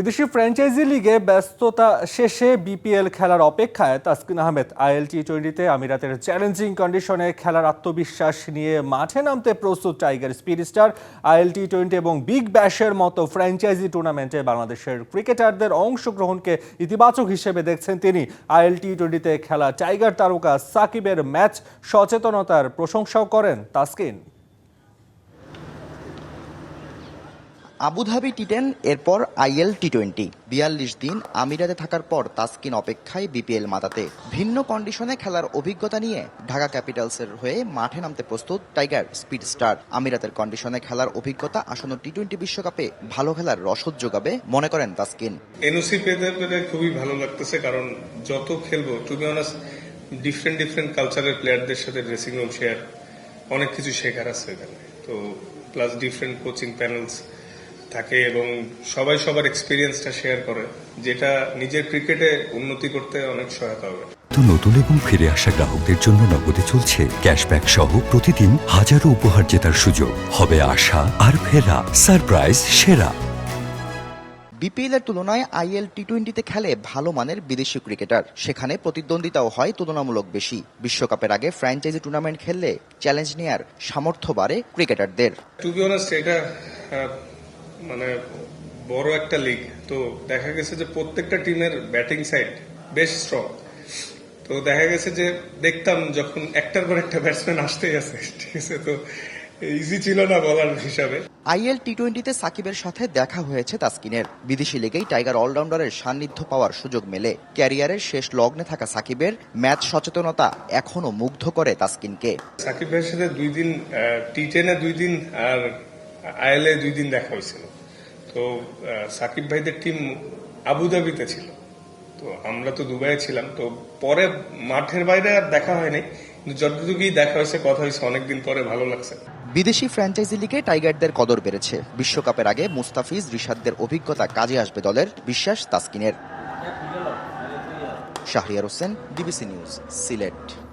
বিদেশি ফ্র্যাঞ্চাইজি লিগে ব্যস্ততা শেষে বিপিএল খেলার অপেক্ষায় তাসকিন আহমেদ আইএল টি টোয়েন্টিতে আমিরাতের চ্যালেঞ্জিং কন্ডিশনে খেলার আত্মবিশ্বাস নিয়ে মাঠে নামতে প্রস্তুত tiger speed star IL T twenty এবং বিগ ব্যাশের মতো ফ্র্যাঞ্চাইজি টুর্নামেন্টে বাংলাদেশের ক্রিকেটারদের অংশগ্রহণকে ইতিবাচক হিসেবে দেখছেন তিনি। আইএল টি টোয়েন্টিতে খেলা টাইগার তারকা সাকিবের ম্যাচ সচেতনতার প্রশংসাও করেন Taskin. Abu Dhabi T ten এরপর আইএল টি টোয়েন্টি বিয়াল্লিশ দিন আমিরাতে থাকার পর তাসকিন অপেক্ষায় বিপিএল মাতাতে। ভিন্ন কন্ডিশনে খেলার অভিজ্ঞতা নিয়ে ঢাকা ক্যাপিটালসের হয়ে মাঠে নামতে প্রস্তুত টাইগার স্পিড স্টার। আমিরাতের কন্ডিশনে খেলার অভিজ্ঞতা আসন্ন টি টোয়েন্টি বিশ্বকাপে ভালো খেলার রসদ যোগাবে মনে করেন তাসকিন। এনওসি পেতে পেতে খুবই ভালো লাগতেছে কারণ যত খেলব টু বি ডিফারেন্ট ডিফারেন্ট কালচারের প্লেয়ারদের সাথে ড্রেসিং রুম শেয়ার অনেক কিছু শেখার আছে এখানে। তো প্লাস ডিফারেন্ট কোচিং প্যানেলস থাকে এবং সবাই সবার এক্সপিরিয়েন্সটা শেয়ার করে যেটা নিজের ক্রিকেটে উন্নতি করতে অনেক সহায়তা হবে। তো নতুন এবং ফিরে আসা গ্রাহকদের জন্য নগদে চলছে ক্যাশব্যাক সহ প্রতিদিন হাজারো উপহার জেতার সুযোগ। হবে আশা আর ফেরা সারপ্রাইজ সেরা। বিপিএল এর তুলনায় আইএল টি টোয়েন্টিতে খেলে ভালো মানের বিদেশি ক্রিকেটার সেখানে প্রতিদ্বন্দ্বিতাও হয় তুলনামূলক বেশি। বিশ্বকাপের আগে ফ্র্যাঞ্চাইজি টুর্নামেন্ট খেললে চ্যালেঞ্জ নেয়ার সামর্থ্য বাড়ে ক্রিকেটারদের টু বি অনার্স এটা আহ, মানে বড় একটা লিগ তো দেখা গেছে যে প্রত্যেকটা টিমের ব্যাটিং সাইড বেশ স্ট্রং তো দেখা গেছে যে দেখতাম যখন একটার পর একটা ব্যাটসম্যান আসতেই আছে ঠিক আছে? তো ইজি ছিল না বলার হিসাবে। আইএল টি টোয়েন্টিতে সাকিবের সাথে দেখা হয়েছে তাসকিনের। বিদেশি লিগেই টাইগার অলরাউন্ডারের সান্নিধ্য পাওয়ার সুযোগ মেলে। ক্যারিয়ারের শেষ লগ্নে থাকা সাকিবের ম্যাচ সচেতনতা এখনও মুগ্ধ করে তাসকিনকে। সাকিবের সাথে দুই দিন টি টেনে দুই দিন আর আইএলএ দুই দিন দেখা হয়েছিল। তো সাকিব ভাইদের টিম আবুধাবিতে ছিল। তো আমরা তো দুবাইয়ে ছিলাম। তো পরে মাঠের বাইরে আর দেখা হয়নি কিন্তু যতটুকুই দেখা হয়েছে, কথা হয়েছে, অনেকদিন পরে ভালো লাগছে। বিদেশি ফ্র্যাঞ্চাইজি লিগে টাইগারদের কদর বেড়েছে। বিশ্বকাপের আগে মুস্তাফিজ রিশাদদের অভিজ্ঞতা কাজে আসবে দলের বিশ্বাস তাসকিনের। Shahriar Hossain DBC news, Sylhet.